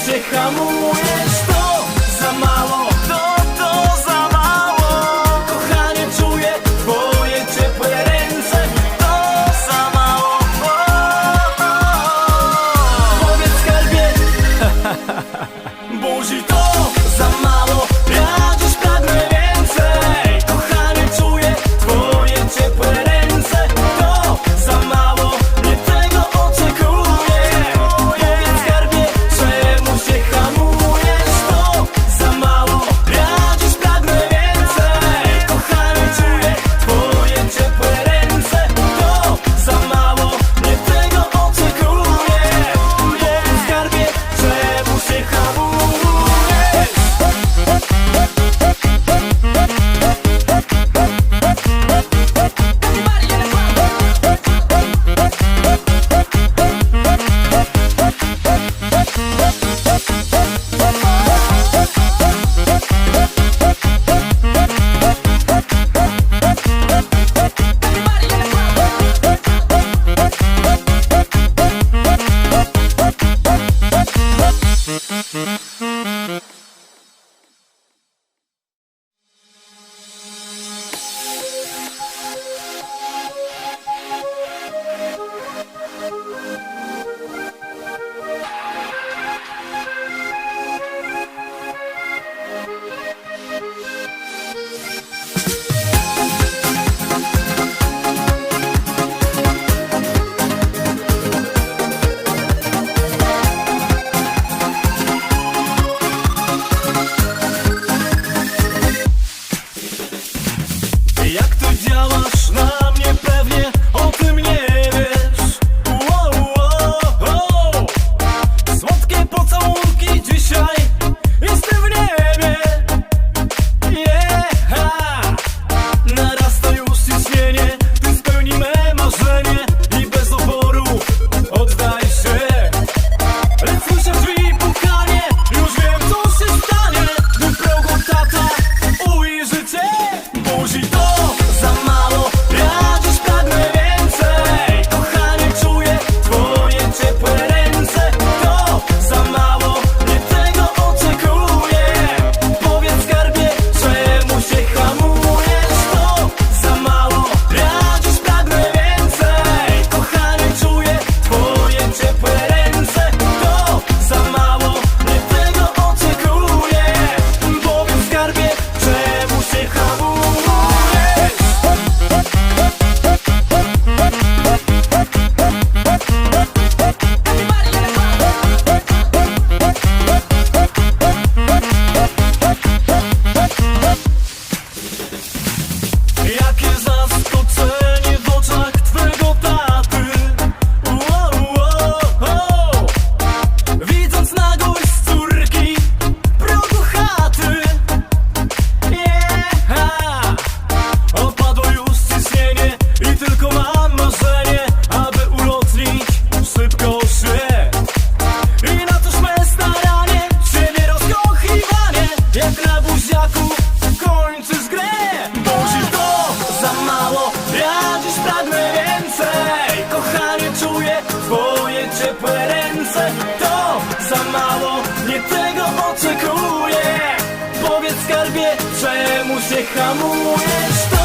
aconsejamos. yavaşla. Skarbie Czemu się hamujesz